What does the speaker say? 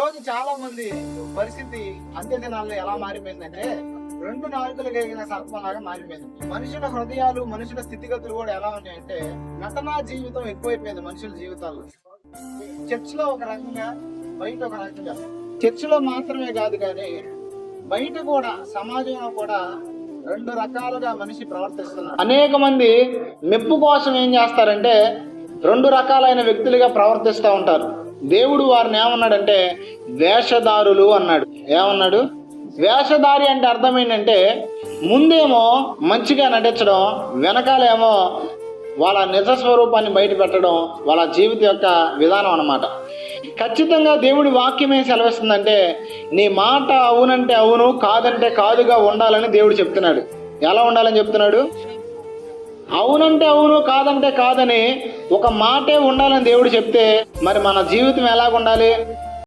రోజు చాలా మంది పరిస్థితి అంత్య దినాల్లో ఎలా మారిపోయిందంటే రెండు నాలుగులు కలిగిన సర్పంలాగా మారిపోయింది. మనుషుల హృదయాలు మనుషుల స్థితిగతులు కూడా ఎలా ఉన్నాయంటే నటనా జీవితం ఎక్కువైపోయింది మనుషుల జీవితాల్లో. చర్చ్లో ఒక రకంగా బయట ఒక రకంగా. చర్చ్లో మాత్రమే కాదు కానీ బయట కూడా సమాజంలో కూడా రెండు రకాలుగా మనిషి ప్రవర్తిస్తున్నారు. అనేక మంది మెప్పు కోసం ఏం చేస్తారంటే రెండు రకాలైన వ్యక్తులుగా ప్రవర్తిస్తూ ఉంటారు. దేవుడు వారిని ఏమన్నాడంటే వేషధారులు అన్నాడు. ఏమన్నాడు? వేషధారి అంటే అర్థం ఏంటంటే ముందేమో మంచిగా నటించడం వెనకాలేమో వాళ్ళ నిజ స్వరూపాన్ని బయట పెట్టడం వాళ్ళ జీవితం యొక్క విధానం అన్నమాట. ఖచ్చితంగా దేవుడి వాక్యం ఏం సెలవిస్తుందంటే నీ మాట అవునంటే అవును కాదంటే కాదుగా ఉండాలని దేవుడు చెప్తున్నాడు. ఎలా ఉండాలని చెప్తున్నాడు? అవునంటే అవును కాదంటే కాదని ఒక మాటే ఉండాలని దేవుడు చెప్తే మరి మన జీవితం ఎలాగుండాలి?